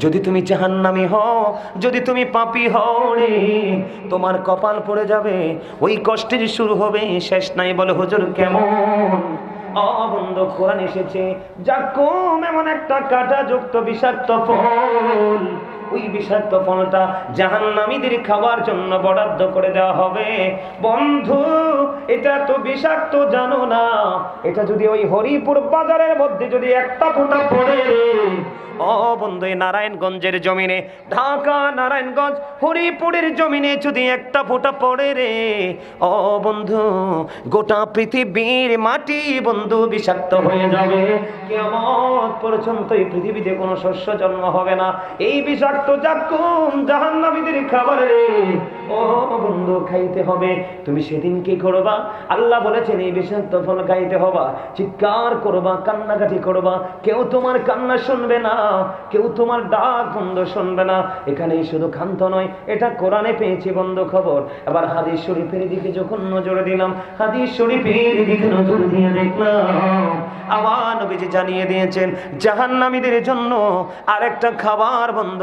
যদি তুমি জাহান্নামি হও, যদি তুমি পাপি হও রে, তোমার কপাল পড়ে যাবে। ওই কষ্টের শুরু হবে, শেষ নাই বলে হুজুর কেমন? অবন্ধ কোরআন এসেছে। যা কম এমন একটা কাটা যুক্ত বিষাক্ত ফল। ওই বিষাক্ত ফলটা জাহান্নামীদের খাওয়ার জন্য বরাদ্দ করে দেওয়া হবে। বন্ধু, এটা তো বিষাক্ত, জানো না। এটা যদি ওই হরিপুর বাজারের মধ্যে যদি একটা ফোঁটা পড়ে ও বন্ধু নারায়ণগঞ্জের জমিনে, ঢাকা, নারায়ণগঞ্জ, হরিপুরের জমিনে যদি একটা ফোঁটা পড়ে রে। ও বন্ধু, গোটা পৃথিবীর মাটি বন্ধু বিষাক্ত হয়ে যাবে। কেমন পর্যন্ত এই পৃথিবীতে কোনো শস্য জন্ম হবে না। এই বিষাক্ত জাহান্নামীদের খাবারে? ও বন্ধু, খাইতে হবে। তুমি সেদিন কি করবা? আল্লাহ বলেছেন, এই বিষাক্ত ফল খাইতে হবা। চিৎকার করবা, কান্নাকাটি করবা। কেউ তোমার কান্না শুনবে না। কেউ তোমার ডাক বন্ধ শুনবে না। এখানে শুধু ক্ষান্ত নয়, এটা কোরআনে পেয়েছি বন্ধ খবর। এবার হাদিস শরীফের দিকে যখন নজর দিলাম, হাদিস শরীফের দিকে নজর দিয়ে দেখলাম আমার নবীজি জানিয়ে দিয়েছেন, জাহান্নামীদের জন্য আরেকটা খাবার বন্ধ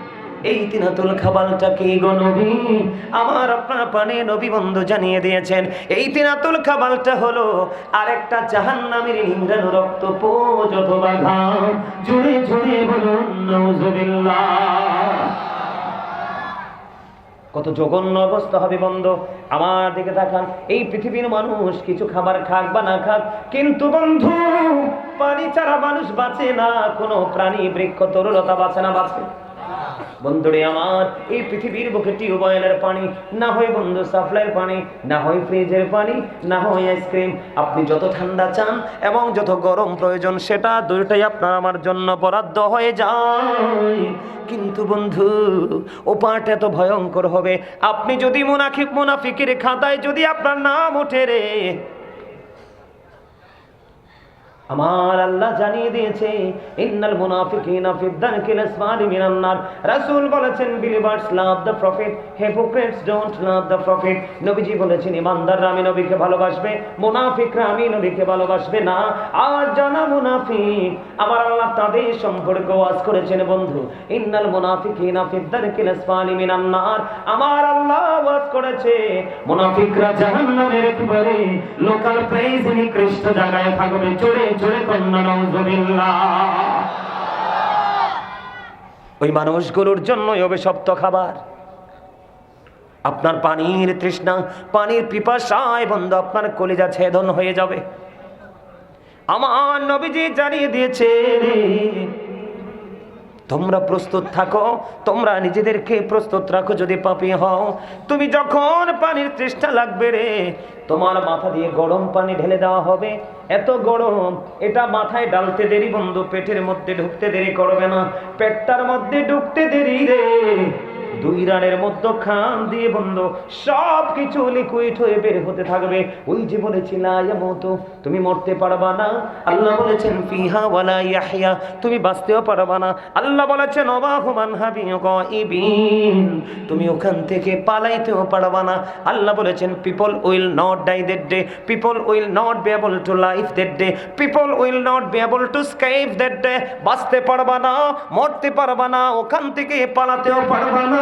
এই তিনাতুল খাবালটা কি আমার আপনার পানে নবী জানিয়ে দিয়েছেন, এই তিনাতুল খাবালটা হলো আরেকটা রক্ত পোজ অথবা জুড়ে জুড়ে বলুন কত জঘন্য অবস্থা হবে বন্ধ। আমার দিকে তাকান, এই পৃথিবীর মানুষ কিছু খাবার খাক বা না খাক, কিন্তু বন্ধু, পানি ছাড়া মানুষ বাঁচে না, কোনো প্রাণী বৃক্ষ তরুলতা বাঁচে না, বাঁচে। বন্ধুরে আমার, এই পৃথিবীর বুকে টিউবওয়েলের পানি, না হয় বন্ধু সাপ্লাইয়ের পানি, না হয় ফ্রিজের পানি, না হয় আইসক্রিম। আপনি যত ঠান্ডা চান এবং যত গরম প্রয়োজন, সেটা দুইটাই আপনার আমার জন্য বরাদ্দ হয়ে যায়। কিন্তু বন্ধু, ও পাঠ এত ভয়ঙ্কর হবে। আপনি যদি মুনাফিক, মুনাফিকের খাতায় যদি আপনার নাম ওঠে রে আমার আল্লাহ জানিয়ে দিয়েছে, ইন্নাল মুনাফিকিনা ফি দারকিল আসফালি মিনান নার। রাসূল বলেছেন believers love the prophet hypocrites don't love the prophet নবীজি বলেছেন, ইমানদাররা আমি নবীকে ভালোবাসবে, মুনাফিকরা আমি নবীকে ভালোবাসবে না। আর জানা মুনাফিক, আমার আল্লাহ তাদের সম্পর্কে ওয়াজ করেছেন, বন্ধু। ইন্নাল মুনাফিকিনা ফি দারকিল আসফালি মিনান নার। আমার আল্লাহ ওয়াজ করেছে। মুনাফিকরা জাহান্নামের একেবারে লোকাল প্লেস নিকৃষ্ট জায়গায় থাকবে চলে গরুর ওই মানুষগুলোর জন্যই অভিশপ্ত খাবার। আপনার পানির তৃষ্ণা, পানির পিপাসায় বন্ধ, আপনার কলিজা ছেদন হয়ে যাবে। আমার নবীজি জানিয়ে দিয়েছে তোমরা প্রস্তুত থাকো, তোমরা নিজেদেরকে প্রস্তুত রাখো যদি পাপি হও। তুমি যখন পানির চেষ্টা লাগবে রে, তোমার মাথা দিয়ে গরম পানি ঢেলে দেওয়া হবে। এত গরম, এটা মাথায় ডালতে দেরি বন্ধু, পেটের মধ্যে ঢুকতে দেরি করবে না। পেটটার মধ্যে ঢুকতে দেরি রে। দুই রানের মধ্যে খান দিয়ে বন্ধ। সব কিছু লিকুইড হয়ে বের হতে থাকবে। ওই যে বলেছিল তুমি মরতে পারবা না। আল্লাহ বলেছেন, ফিহা ওয়ালা ইয়াহইয়া। তুমি বাঁচতেও পারবা না। আল্লাহ বলেছেন অবাহমান হাবি গাইবিন তুমি ওখান থেকে পালাইতেও পারবা না। আল্লাহ বলেছেন people will not die that day people will not be able to life that day people will not be able to escape that day বাঁচতে পারবা না, মরতে পারবা না। ওখান থেকে পালাতেও পারবা না।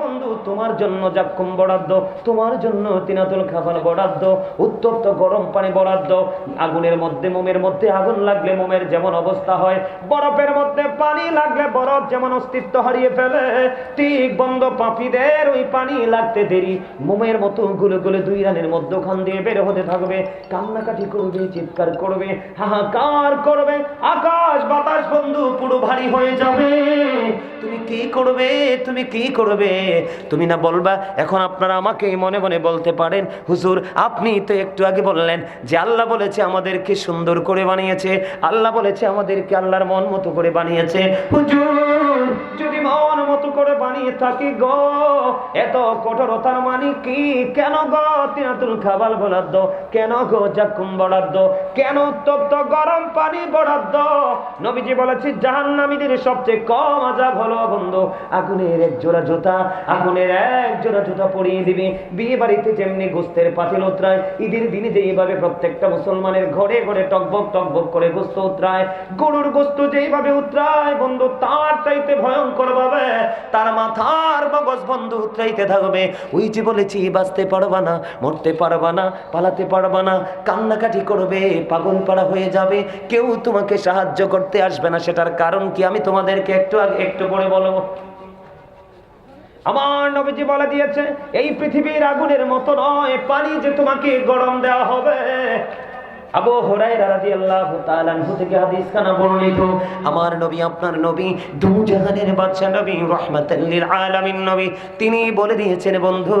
বন্ধু, তোমার জন্য জাক্কুম বরাদ্দ, তোমার জন্য তিনাতুল খাবার বরাদ্দ, উত্তপ্ত গরম পানি বরাদ্দ, আগুনের মধ্যে মোমের মধ্যে আগুন লাগলে মোমের যেমন অবস্থা হয়, বরফের মধ্যে পানি লাগলে বরফ যেমন অস্তিত্ব হারিয়ে ফেলে, ঠিক বন্ধ পাপিদের ওই পানি লাগতে দেরি, মোমের মতো গুলো গুলো দুই রানের মধ্যখান দিয়ে বের হতে থাকবে, কান্নাকাটি করবে, চিৎকার করবে, হাহাকার করবে, আকাশ বাতাস বন্ধু পুরো ভারী হয়ে যাবে। তুমি কি করবে? তুমি কি করবে? তুমি না বলবা, এখন আপনারা আমাকে মনে মনে বলতে পারেন, হুজুর, আপনি তো একটু আগে বললেন যে আল্লাহ বলেছে আমাদেরকে সুন্দর করে বানিয়েছে, আল্লাহ বলেছে আমাদেরকে আল্লাহর মন মতো করে বানিয়েছে। হুজুর মন মতো করে বানিয়ে থাকি গো। এত কঠোরতার মানে কি? কেন গো তিনাতুল খাবাল বরাদ্দ? কেন গো জাকুম বরাদ্দ? কেন উত্তপ্ত গরম পানি বরাদ্দ? নবীজি বলেছি, জাহান্নামীদের সবচেয়ে কম আজাব হলো বন্ধু, আগুনের এক জোড়া জুতা, আগুনের এক জোড়া জুতা পরিয়ে দিবে। বিয়ে বাড়িতে যেমনি গোস্তের পাতিল উতরায়, ঈদের দিনে যেইভাবে প্রত্যেকটা মুসলমানের ঘরে ঘরে টকবক টকবক করে গোস্ত উতরায়, গরুর গোস্ত যেইভাবে উতরায়, বন্ধু, তার চাইতে ভয়ঙ্কর ভাবে তার মাথার মগজ বন্ধু উতরাইতে থাকবে। ওই যে বলেছি, বাঁচতে পারবা না, মরতে পারবা না, পালাতে পারবা না, কান্নাকাটি করবে পাগল পাড়া হয়ে যাবে। কেউ তোমাকে সাহায্য করতে আসবে না। সেটার কারণ কি আমি তোমাদেরকে একটু আগে একটু পরে বলব। আমার নবীজি বলে দিয়েছে, এই পৃথিবীর আগুনের মতো নয়, পানি যে তোমাকে গরম দেওয়া হবে আবু হুরায়রা রাদিয়াল্লাহু তাআলা আনহু থেকে হাদিস খানা বর্ণিত, আমার নবী, আপনার নবী, দু জাহানের বাদশা নবী, রাহমাতাল লিল আলামিন নবী। তিনি বলে দিয়েছেন, বন্ধু,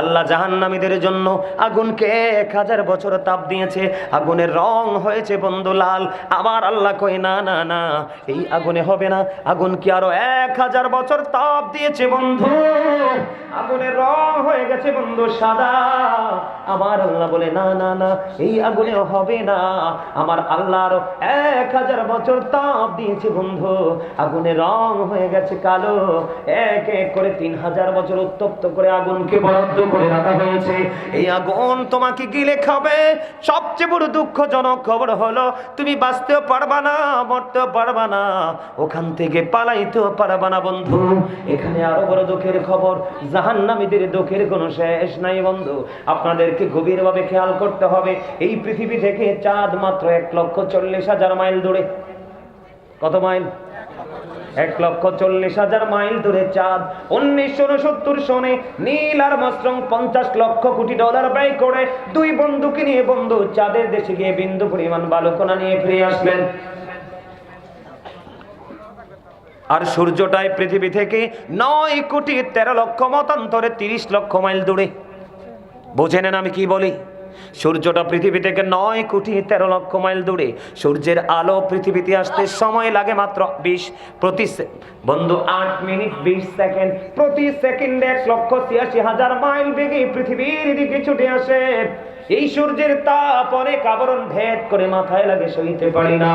আল্লাহ জাহান্নামীদের জন্য আগুনকে এক হাজার বছর তাপ দিয়েছে। আগুনের রং হয়েছে বন্ধু লাল। আবার আল্লাহ কয়, না না না, এই আগুনে হবে না। আগুন কি আরও এক হাজার বছর তাপ দিয়েছে বন্ধু। আগুনের রং হয়ে গেছে বন্ধু সাদা। আবার আল্লাহ বলে, না না না, এই আগুনেও হবে না। আমার আল্লাহ আরও এক হাজার বছর তাপ দিয়েছে বন্ধু। আগুনের রং হয়ে গেছে কালো। এক এক করে তিন হাজার বছর উত্তপ্ত করে আগুনকে বরাদ্দ করে রাখা হয়েছে। এই আগুন তোমাকে গিলে খাবে সবচেয়ে বড় দুঃখজনক খবর হলো, তুমি বাঁচতেও পারবা না, মরতেও পারবা না। ওখান থেকে পালাইতেও পারবা না বন্ধু। এখানে আরও বড় দুঃখের খবর, জাহান্নামীদের দুঃখের কোনো শেষ নাই বন্ধু। আপনাদেরকে গভীরভাবে খেয়াল করতে হবে। এই পৃথিবী থেকে চাঁদ মাত্র এক লক্ষ চল্লিশ হাজার মাইল দূরে। কত মাইল? এক লক্ষ চল্লিশ হাজার মাইল দূরে চাঁদ। উনিশশো উনসত্তর সনে নীল আর মাস্ট্রং পঞ্চাশ লক্ষ কোটি ডলার ব্যয় করে দুই বন্ধুকে নিয়ে বন্ধু চাঁদের দেশে গিয়ে বিন্দু পরিমাণ বালুকোনা নিয়ে ফিরে আসলেন। আর সূর্যটাই পৃথিবী থেকে নয় কোটি তেরো লক্ষ মতান্তরে তিরিশ লক্ষ মাইল দূরে। বোঝে নেন আমি কি বলি? সূর্যটা পৃথিবী থেকে নয় কোটি তেরো লক্ষ মাইল দূরে। সূর্যের আলো পৃথিবীতে আসতে সময় লাগে মাত্র বিশ প্রতি বন্ধু, আট মিনিট বিশ সেকেন্ড। প্রতি সেকেন্ডে এক লক্ষ ছিয়াশি হাজার মাইল বেগে পৃথিবীর দিকে ছুটে আসে। এই সূর্যের তাপ অনেক আবরণ ভেদ করে মাথায় লাগে সইতে পারি না।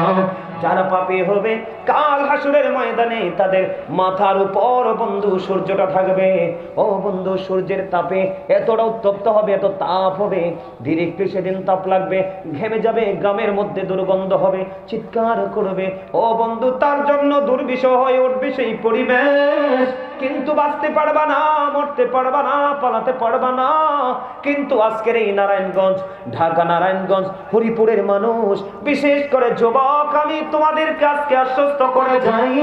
যারা পাপে হবে, কাল হাসুরের ময়দানে তাদের মাথার উপর বন্ধু সূর্যটা থাকবে। ও বন্ধু, সূর্যের তাপে এতটা উত্তপ্ত হবে, এত তাপ হবে, ধীরে একটু সেদিন তাপ লাগবে, ঘেমে যাবে গ্রামের মধ্যে দুর্গন্ধ হবে, চিৎকার করবে। ও বন্ধু, তার জন্য দুর্বিষহ হয়ে উঠবে সেই পরিবেশ। কিন্তু বাঁচতে পারবা না, মরতে পারবা না, পালাতে পারবা না। কিন্তু আজকের এই নারায়ণগঞ্জ, ঢাকা নারায়ণগঞ্জ, হরিপুরের মানুষ, বিশেষ করে যুবক, আমি তোমাদের কাছকে আশ্বস্ত করে যাই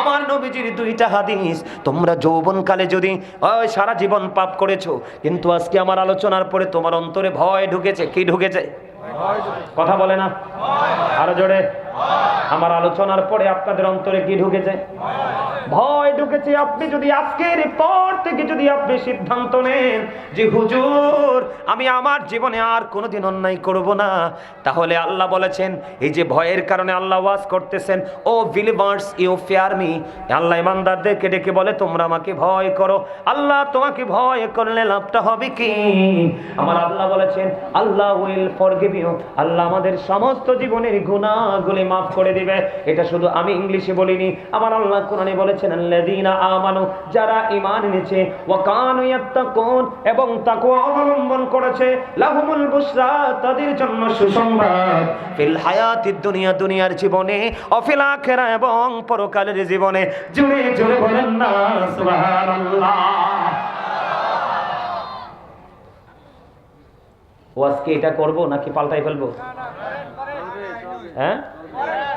আমার নবীজির দুইটা হাদিস, তোমরা যৌবনকালে যদি সারা জীবন পাপ করেছ, কিন্তু আজকে আমার আলোচনার পরে তোমার অন্তরে ভয় ঢুকেছে, কি ঢুকেছে? কথা বলে না? আরও জোরে? আমার আলোচনার পরে আপনাদের অন্তরে কি ঢুকেছে? ভয় ঢুকেছে আপনি যদি আজকের পর থেকে যদি আপনি সিদ্ধান্ত নেন যে হুজুর, আমি আমার জীবনে আর কোনোদিন অন্যায় করব না। তাহলে আল্লাহ বলেছেন, এই যে ভয়ের কারণে আল্লাহ ওয়াজ করতেছেন, O believers you fear me Allah ইমানদারদেরকে ডেকে বলে, তোমরা আমাকে ভয় করো। আল্লাহ তোমাকে ভয় করলে লাভটা হবে কি? আমার আল্লাহ বলেছেন, আল্লাহ উইল ফরগিভ ইউ আল্লাহ আমাদের সমস্ত জীবনের গুনাহগুলি মাফ করে দিবে। এটা শুধু আমি ইংলিশে বলিনি, আমার আল্লাহ কোরআনে বলেছেন, আল্লাযীনা আমানু, যারা ঈমান এনেছে, ওয়া কানু এবং তাকওয়া অবলম্বন করেছে, লাহুমুল তাদের জন্য সুসংবাদ। ফিল হায়াতিদ দুনিয়া, দুনিয়ার জীবনে অফিল আখিরা, এবং পরকালের জীবনে। জুড়ে জুড়ে বলেন না, সুবহানাল্লাহ। ওয়াজ কি এটা করব, নাকি পাল্টাই ফেলব? হ্যাঁ?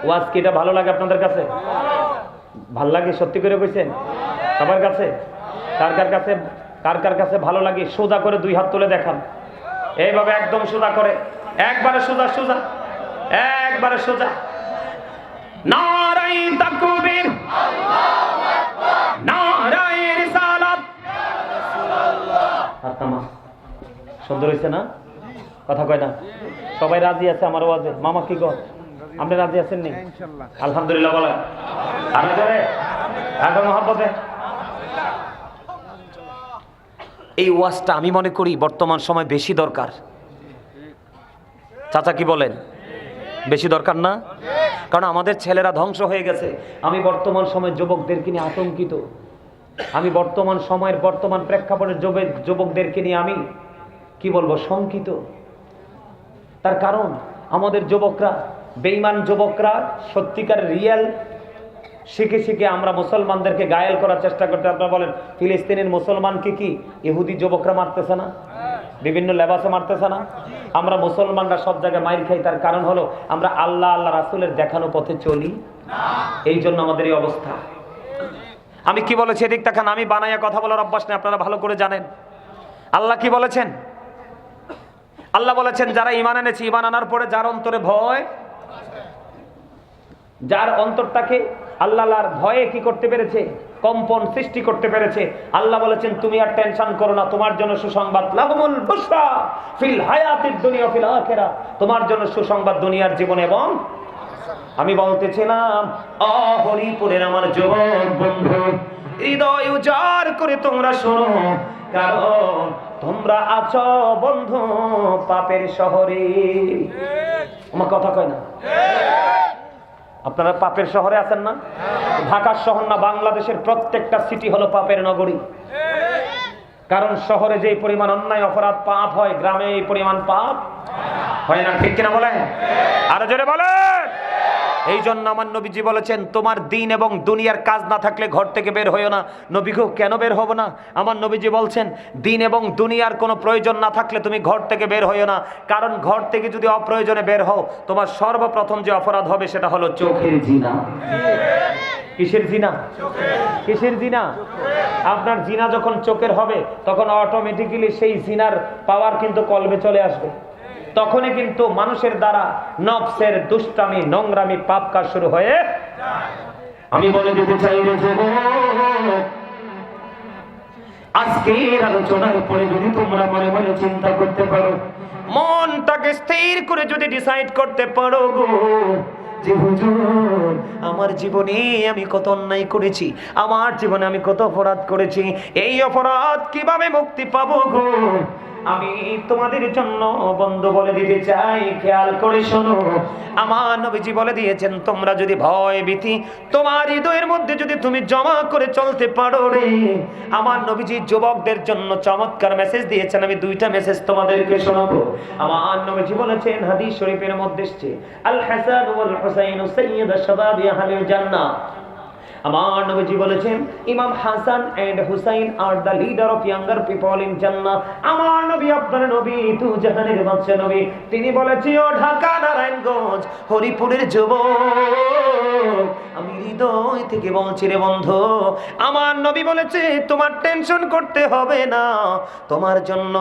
ওয়াজ কি এটা ভালো লাগে আপনাদের কাছে? ভালো লাগে, সত্যি করে কইছেন সবার কাছে? কার কার কাছে, কার কার কাছে ভালো লাগে, সোজা করে দুই হাত তুলে দেখান। এইভাবে একদম সোজা করে। একবারে সোজা সোজা। একবারে সোজা। নারাই তাকবীর। নারাই রিসালাত। সুন্দর হয়েছে না? কথা কয় না। সবাই রাজি আছে আমার ওয়াজে? মামা কি কর আপনি রাজি আছেন নি? আলহামদুলিল্লাহ বলেন। আরও জোরে ঢাকা মহাপদে এই ওয়াজটা আমি মনে করি বর্তমান সময় বেশি দরকার। চাচা কি বলেন? বেশি দরকার না? কারণ আমাদের ছেলেরা ধ্বংস হয়ে গেছে। আমি বর্তমান সময় যুবকদেরকে নিয়ে আতঙ্কিত। আমি বর্তমান সময়ের বর্তমান প্রেক্ষাপটের যুবে- যুবকদেরকে নিয়ে আমি কি বলব শঙ্কিত। তার কারণ আমাদের যুবকরা বেইমান যুবকরা সত্যিকার রিয়েল, শিখে শিখে আমরা মুসলমানদেরকে গায়েল করার চেষ্টা করতে আপনারা বলেন, ফিলিস্তিনের মুসলমানকে কি ইহুদি যুবকরা মারতেছে না? বিভিন্ন লেবাসে মারতেছে না? আমরা মুসলমানরা সব জায়গায় মাইর খাই, তার কারণ হলো আমরা আল্লাহ আল্লাহ রাসুলের দেখানো পথে চলি। এই জন্য আমাদের এই অবস্থা। আমি কি বলেছি এদিক তাকান আমি বানাইয়া কথা বলার অভ্যাস নেই, আপনারা ভালো করে জানেন। আল্লাহ কি বলেছেন? আল্লাহ বলেছেন, যারা ইমান এনেছে ইমান আনার পরে যার অন্তরে ভয় যার অন্তরটাকে আল্লাহর ভয়ে কি করতে পেরেছে? কম্পন সৃষ্টি করতে পেরেছে। আল্লাহ বলেছেন, তুমি আর টেনশন করো না, তোমার জন্য সুসংবাদ ফিল দুনিয়া ফিল তোমার জন্য সুসংবাদ দুনিয়ার জীবন এবং আমি বলতেছিলাম অহরিপুরের আমার বন্ধু, হৃদয় উজাড় করে তোমরা শোনো, কারণ তোমরা আছো বন্ধু পাপের শহরে। আমার কথা কয় না? আপনারা পাপের শহরে আছেন না? ঢাকার শহর না, বাংলাদেশের প্রত্যেকটা সিটি হলো পাপের নগরী। কারণ শহরে যে পরিমাণ অন্যায়, অপরাধ, পাপ হয়, গ্রামে এই পরিমাণ পাপ হয় না, ঠিক কিনা বলেন? আরও জোরে বলেন! এই জন্য আমার নবীজি বলেছেন, তোমার দিন এবং দুনিয়ার কাজ না থাকলে ঘর থেকে বের হইও না। নবী কেন বের হব না? আমার নবীজি বলছেন, দিন এবং দুনিয়ার কোনো প্রয়োজন না থাকলে তুমি ঘর থেকে বের হইও না। কারণ ঘর থেকে যদি অপ্রয়োজনে বের হও, তোমার সর্বপ্রথম যে অপরাধ হবে সেটা হলো চোখের জিনা। কিসের জিনা? কিসের জিনা? আপনার জিনা যখন চোখের হবে, তখন অটোমেটিক্যালি সেই জিনার পাওয়ার কিন্তু কলবে চলে আসবে। তখনই কিন্তু মানুষের দ্বারা নফসের দুষ্টামি, নোংরামি পাপ কাজ শুরু হয়ে আমি বলে দিতে চাই আমার জীবনে আমি কত অপরাধ করেছি, এই অপরাধ কীভাবে মুক্তি পাবো গো? আমি তোমাদের জন্য বন্ধ বলে দিতে চাই, খেয়াল করে শোনো। আমার নবীজি বলে দিয়েছেন, তোমরা যদি ভয় ভীতি, তোমার হৃদয়ের মধ্যে যদি তুমি জমা করে চলতে পারো রে। আমার নবীজি যুবকদের জন্য চমৎকার মেসেজ দিয়েছেন, আমি দুইটা মেসেজ তোমাদেরকে শোনাবো। আমার নবীজি বলেছেন, হাদিস শরীফের মধ্যে আল হাসান ওয়াল হুসাইন সাইয়্যিদ শাবাবি আহলিল জান্নাহ। আমার নবীজি বলেছেন, Imam Hasan and Husain are the leader of younger people in Jannah আমার নবী, আপনার নবী, তু জাহানের বাদশা নবী। তিনি বলেছি, ও ঢাকা নারায়ণগঞ্জ, হরিপুরের যুবক, আমি হৃদয় থেকে বলছি রে বন্ধু, আমার নবী বলেছে, তোমার টেনশন করতে হবে না, তোমার জন্য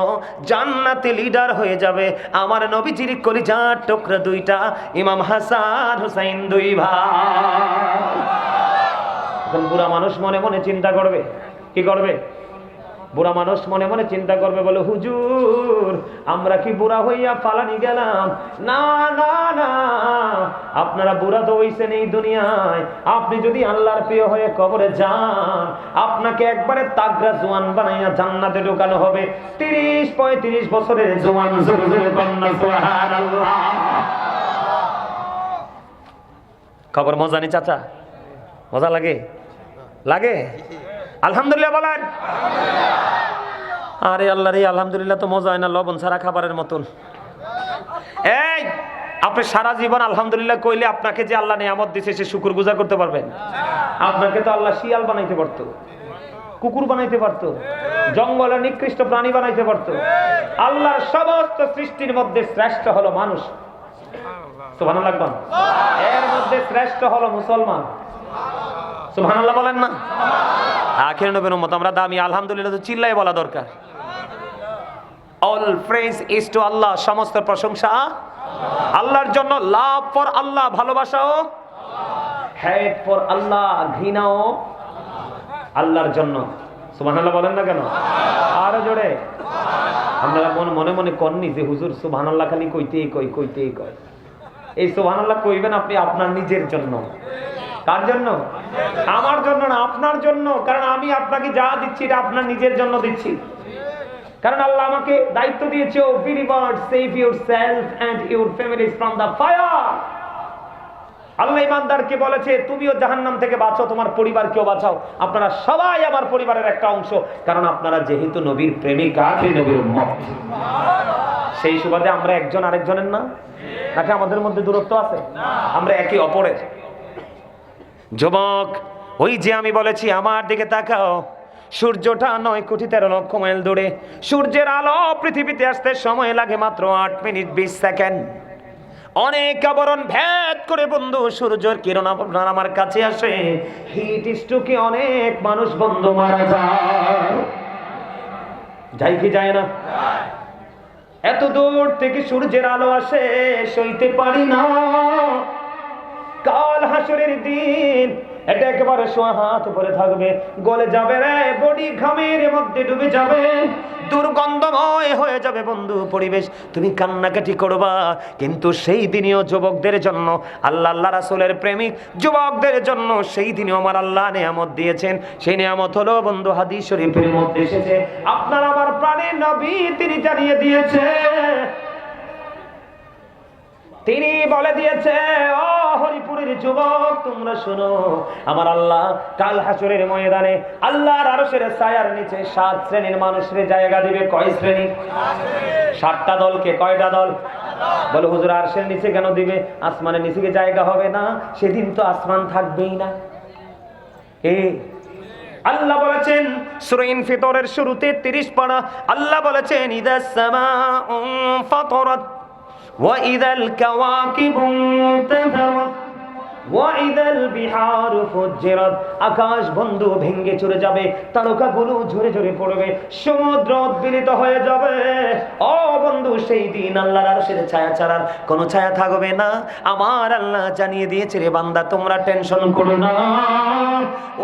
জান্নাতে লিডার হয়ে যাবে। আমার নবীজির কলিজার টুকরা দুইটা, ইমাম হাসান, হুসাইন দুই ভাই এখন বুড়া মানুষ মনে মনে চিন্তা করবে। কি করবে? বুড়া মানুষ মনে মনে চিন্তা করবে, বলে, হুজুর, আমরা কি বুড়া হইয়া পালানি গেলাম? না না না, আপনারা বুড়া তো হইছেন এই দুনিয়ায়। আপনি যদি আল্লাহর প্রিয় হয়ে কবরে যান, আপনাকে একবারে তাগরা জোয়ান বানাইয়া জান্নাতে ঢোকানো হবে। তিরিশ, পঁয়ত্রিশ বছরের জোয়ান। খবর মজা নি চাচা মজা লাগে? লাগে? আলহামদুলিল্লাহ বলেন। আরে আল্লাহ রে, আলহামদুলিল্লাহ তো মজা হয় না, লবণ ছাড়া খাবারের মতন। এই, আপনি সারা জীবন আলহামদুলিল্লাহ কইলে আপনাকে যে আল্লাহ নিয়ামত দিছে, সে শুকুর গুজার করতে পারবেন। আপনাকে তো আল্লাহ শিয়াল বানাইতে পারতো, কুকুর বানাইতে পারতো, জঙ্গলের নিকৃষ্ট প্রাণী বানাইতে পারতো। আল্লাহর সমস্ত সৃষ্টির মধ্যে শ্রেষ্ঠ হলো মানুষ। সুবহানাল্লাহ লাগবান এর মধ্যে শ্রেষ্ঠ হলো মুসলমান। সুবহানাল্লাহ বলেন না? আখের নবীর উম্মত, আমরা দামি, আলহামদুলিল্লাহ, তো চিল্লাই বলা দরকার। All praise is to Allah সমস্ত প্রশংসা আল্লাহর জন্য, লাভ ফর আল্লাহ ভালোবাসাও হেড ফর আল্লাহ ঘৃণাও আল্লাহর জন্য। সুবহানাল্লাহ বলেন না কেন? আরও জোরে। আপনারা মন মনে মনে কননি যে হুজুর সুবহানাল্লাহ খালি কইতেই কই কইতেই কয়। এই সুবহানাল্লাহ কইবেন আপনি আপনার নিজের জন্য। কার জন্য? আমার জন্য না, আপনার জন্য। কারণ আমি আপনাকে যা দিচ্ছি, এটা আপনার নিজের জন্য দিচ্ছি। কারণ আল্লাহ আমাকে দায়িত্ব দিয়েছে O believer save your self and your families from the fire Allah ইমানদারকে বলেছে, তুমিও জাহান্নাম থেকে বাঁচো, তোমার পরিবারকেও বাঁচাও। আপনারা সবাই আমার পরিবারের একটা অংশ। কারণ আপনারা যেহেতু নবীর প্রেমিকা আপনি নবীর সেই সুবাদে আমরা একজন আরেকজনের না? নাকি আমাদের মধ্যে দূরত্ব আছে? আমরা একে অপরের। যুবক, ওই যে আমি বলেছি, আমার দিকে তাকাও। সূর্যটা নয় কোটি তেরো লক্ষ মাইল দূরে। সূর্যের আলো পৃথিবীতে আসতে সময় লাগে মাত্র আট মিনিট বিশ সেকেন্ড। অনেক আবরণ ভেদ করে বন্ধু, সূর্যের কিরণ আপনার আমার কাছে আসে। হিট স্ট্রোকে অনেক মানুষ বন্ধু মারা যায়। যাই কি যায় না? এত দূর থেকে সূর্যের আলো আসে, সইতে পারি না। কাল হাসরের দিন। এটা একেবারে সোয়া হাত থাকবে। গলে যাবে রে, বডি ঘামের মধ্যে ডুবে যাবে। দুর্গন্ধময় হয়ে যাবে বন্ধু পরিবেশ। তুমি কান্নাকাটি করবা, কিন্তু সেই দিনেও যুবকদের জন্য, আল্লাহ আল্লাহ রাসূলের প্রেমিক যুবকদের জন্য সেই দিনে আমার আল্লাহ নিয়ামত দিয়েছেন। সেই নিয়ামত হলো বন্ধু হাদিস শরীফের মধ্যে এসেছে, আপনার আমার প্রাণের নবী তিনি জানিয়ে দিয়েছে তিনি বলে দিয়েছে, ও হরিপুরের যুবক, তোমরা শোনো, আমার আল্লাহ কাল হাসুরের ময়দানে আল্লাহর আরশের ছায়ার নিচে সাত শ্রেণির মানুষের জায়গা দিবে। কয় শ্রেণি? সাতটা দলকে কয়টা দল? বলে, হুজুর, আরশের নিচে কেন দিবে? আসমানের নিচে কি জায়গা হবে না? সেদিন তো আসমান থাকবেই না। এ, আল্লাহ বলেছেন সুরাইন ফিতরের শুরুতে 30 পারা আল্লাহ বলেছেন, ইদাস সামাউ ফাতরাত وإذا الكواكب انتثرت আকাশ বন্ধু ভেঙ্গে চলে যাবে, তারকাগুলো ঝরে ঝরে পড়বে, সমুদ্র উদ্বিলিত হয়ে যাবে। ও বন্ধু, সেই দিন আল্লাহর আরশের ছায়া ছাড়ার কোনো ছায়া থাকবে না। আমার আল্লাহ জানিয়ে দিয়েছে রে বান্দা, তোমরা টেনশন করো না।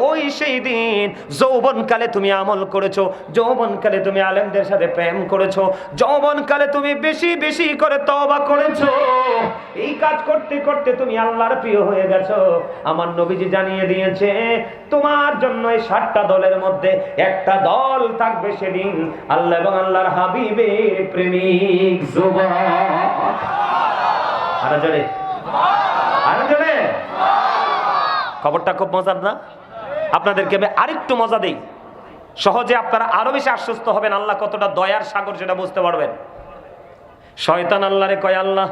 ওই সেই দিন যৌবনকালে তুমি আমল করেছ, যৌবনকালে তুমি আলেমদের সাথে প্রেম করেছ, যৌবনকালে তুমি বেশি বেশি করে তওবা করেছ। এই কাজ করতে করতে তুমি আল্লাহর প্রিয় হয়ে গেছো? আমার নবীজি জানিয়ে দিয়েছে, তোমার জন্য এই সাতটা দলের মধ্যে একটা দল থাকবে সেদিন আল্লাহ এবং আল্লাহর হাবিবের প্রেমিক খবরটা খুব মজার না? আপনাদেরকে আমি আরেকটু মজা দেই। সহজে আপনারা আরও বেশি আশ্বস্ত হবেন, আল্লাহ কতটা দয়ার সাগর সেটা বুঝতে পারবেন। শয়তান আল্লাহরে কয়, আল্লাহ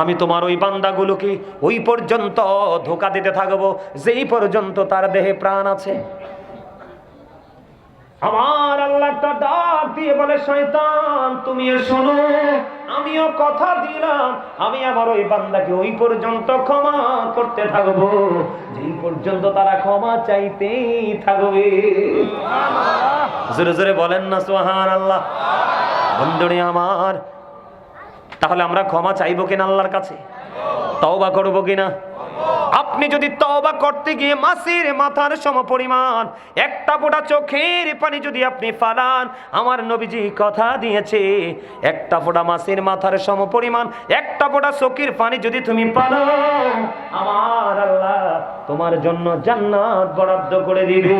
আমি তোমার ওই বান্দাগুলোকে ওই পর্যন্ত ধোকা দিতে থাকব যেই পর্যন্ত তার দেহে প্রাণ আছে। আমার আল্লাহটা ডাক দিয়ে বলে শয়তান তুমি শোনো আমিও কথা দিলাম আমি আমার ওই বান্দাকে ওই পর্যন্ত ক্ষমা করতে থাকব যেই পর্যন্ত তারা ক্ষমা চাইতেই থাকবে। জোরে জোরে বলেন না সোহান আল্লাহ বন্ধুরে আমার তাহলে আমরা ক্ষমা চাইব কিনা আল্লাহর কাছে? তওবা করব কিনা? আপনি যদি তওবা করতে গিয়ে মাসির মাথার সম পরিমাণ একটা ফোঁটা চোখের পানি যদি আপনি ফালান, আমার নবীজি কথা দিয়েছে, একটা ফোঁটা মাসির মাথার সম পরিমাণ একটা ফোঁটা চোখের পানি যদি তুমি পালাও আমার আল্লাহ তোমার জন্য জান্নাত বরাদ্দ করে দিবে।